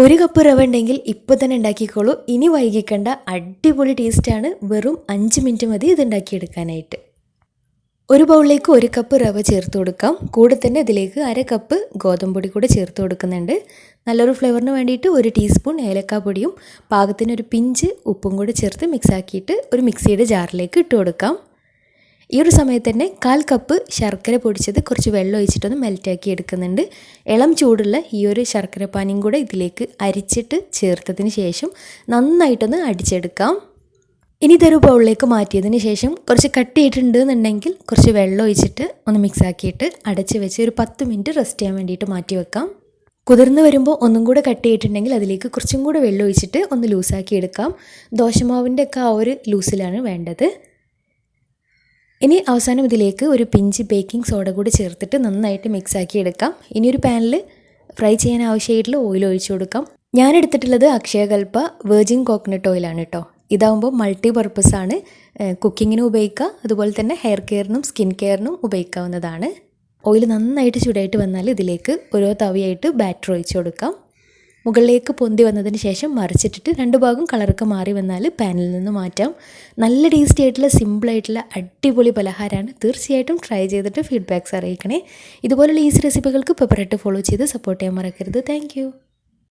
ഒരു കപ്പ് റവ ഉണ്ടെങ്കിൽ ഇപ്പോൾ തന്നെ ഉണ്ടാക്കിക്കോളൂ. ഇനി വൈകിക്കണ്ട അടിപൊളി ടേസ്റ്റാണ് വെറും അഞ്ച് മിനിറ്റ് മതി ഇത് ഉണ്ടാക്കിയെടുക്കാനായിട്ട് ഒരു ബൗളിലേക്ക് ഒരു കപ്പ് റവ ചേർത്ത് കൊടുക്കാം. കൂടെ തന്നെ ഇതിലേക്ക് അര കപ്പ് ഗോതമ്പൊടി കൂടെ ചേർത്ത് കൊടുക്കുന്നുണ്ട്. നല്ലൊരു ഫ്ലേവറിന് വേണ്ടിയിട്ട് ഒരു ടീസ്പൂൺ ഏലക്കാപ്പൊടിയും പാകത്തിന് ഒരു പിഞ്ച് ഉപ്പും കൂടെ ചേർത്ത് മിക്സാക്കിയിട്ട് ഒരു മിക്സിയുടെ ജാറിലേക്ക് ഇട്ട് കൊടുക്കാം. ഈ ഒരു സമയത്ത് തന്നെ കാൽ കപ്പ് ശർക്കര പൊടിച്ചത് കുറച്ച് വെള്ളം ഒഴിച്ചിട്ടൊന്ന് മെൽറ്റാക്കി എടുക്കുന്നുണ്ട്. ഇളം ചൂടുള്ള ഈ ഒരു ശർക്കര പാനിയും കൂടെ ഇതിലേക്ക് അരിച്ചിട്ട് ചേർത്തതിന് ശേഷം നന്നായിട്ടൊന്ന് അടിച്ചെടുക്കാം. ഇനി ഇതൊരു ബൗളിലേക്ക് മാറ്റിയതിന് ശേഷം കുറച്ച് കട്ടിയിട്ടുണ്ട് എന്നുണ്ടെങ്കിൽ കുറച്ച് വെള്ളം ഒഴിച്ചിട്ട് ഒന്ന് മിക്സ് ആക്കിയിട്ട് അടച്ച് വെച്ച് ഒരു പത്ത് മിനിറ്റ് റെസ്റ്റ് ചെയ്യാൻ വേണ്ടിയിട്ട് മാറ്റി വെക്കാം കുതിർന്ന് വരുമ്പോൾ ഒന്നും കൂടെ കട്ട് ചെയ്തിട്ടുണ്ടെങ്കിൽ അതിലേക്ക് കുറച്ചും കൂടെ വെള്ളം ഒഴിച്ചിട്ട് ഒന്ന് ലൂസാക്കി എടുക്കാം. ദോശമാവിന്റെ ഒക്കെ ആ ഒരു ലൂസിലാണ് വേണ്ടത്. ഇനി അവസാനം ഇതിലേക്ക് ഒരു പിഞ്ച് ബേക്കിംഗ് സോഡ കൂടി ചേർത്തിട്ട് നന്നായിട്ട് മിക്സ് ആക്കി എടുക്കാം. ഇനി ഒരു പാനിൽ ഫ്രൈ ചെയ്യാൻ ആവശ്യമായിട്ടുള്ള ഓയിൽ ഒഴിച്ചു കൊടുക്കാം. ഞാൻ എടുത്തിട്ടുള്ളത് അക്ഷയകൽപ്പ വെർജിൻ കോക്കനട്ട് ഓയിലാണ് കേട്ടോ ഇതാവുമ്പോൾ മൾട്ടി പർപ്പസ് ആണ്. കുക്കിങ്ങിനും ഉപയോഗിക്കുക അതുപോലെ തന്നെ ഹെയർ കെയറിനും സ്കിൻ കെയറിനും ഉപയോഗിക്കാവുന്നതാണ്. ഓയിൽ നന്നായിട്ട് ചൂടായിട്ട് വന്നാൽ ഇതിലേക്ക് ഓരോ തവിയായിട്ട് ബാറ്റർ ഒഴിച്ചു കൊടുക്കാം. മുകളിലേക്ക് പൊന്തി വന്നതിന് ശേഷം മറിച്ചിട്ടിട്ട് രണ്ട് ഭാഗം കളറൊക്കെ മാറി വന്നാൽ പാനിൽ നിന്ന് മാറ്റാം. നല്ല ടേസ്റ്റി ആയിട്ടുള്ള സിമ്പിളായിട്ടുള്ള അടിപൊളി പലഹാരമാണ്. തീർച്ചയായിട്ടും ട്രൈ ചെയ്തിട്ട് ഫീഡ്ബാക്ക്സ് അറിയിക്കണേ. ഇതുപോലുള്ള ഈസി റെസിപ്പികൾക്ക് പെപ്പറായിട്ട് ഫോളോ ചെയ്ത് സപ്പോർട്ട് ചെയ്യാൻ മറക്കരുത്. താങ്ക്